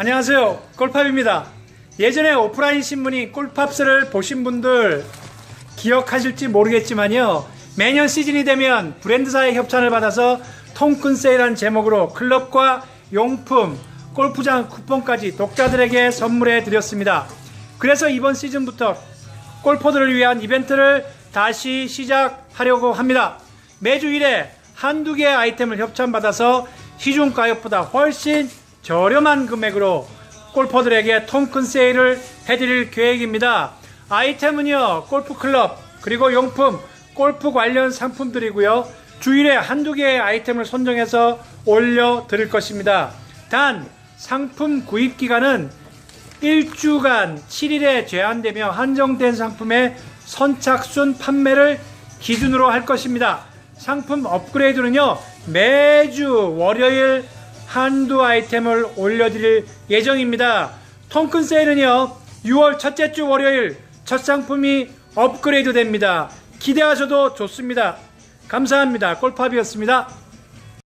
안녕하세요. 골팝입니다. 예전에 오프라인 신문인 골팝스를 보신 분들 기억하실지 모르겠지만요. 매년 시즌이 되면 브랜드사의 협찬을 받아서 통큰 세일한 제목으로 클럽과 용품, 골프장 쿠폰까지 독자들에게 선물해 드렸습니다. 그래서 이번 시즌부터 골퍼들을 위한 이벤트를 다시 시작하려고 합니다. 매주 1회 한두 개의 아이템을 협찬받아서 시중 가격보다 훨씬 저렴한 금액으로 골퍼들에게 통큰 세일을 해드릴 계획입니다. 아이템은요, 골프 클럽, 그리고 용품, 골프 관련 상품들이고요. 주일에 한두 개의 아이템을 선정해서 올려드릴 것입니다. 단, 상품 구입 기간은 1주간 7일에 제한되며 한정된 상품의 선착순 판매를 기준으로 할 것입니다. 상품 업그레이드는요, 매주 월요일 한두 아이템을 올려드릴 예정입니다. 통큰 세일은요, 6월 첫째 주 월요일 첫 상품이 업그레이드 됩니다. 기대하셔도 좋습니다. 감사합니다. 골팝이었습니다.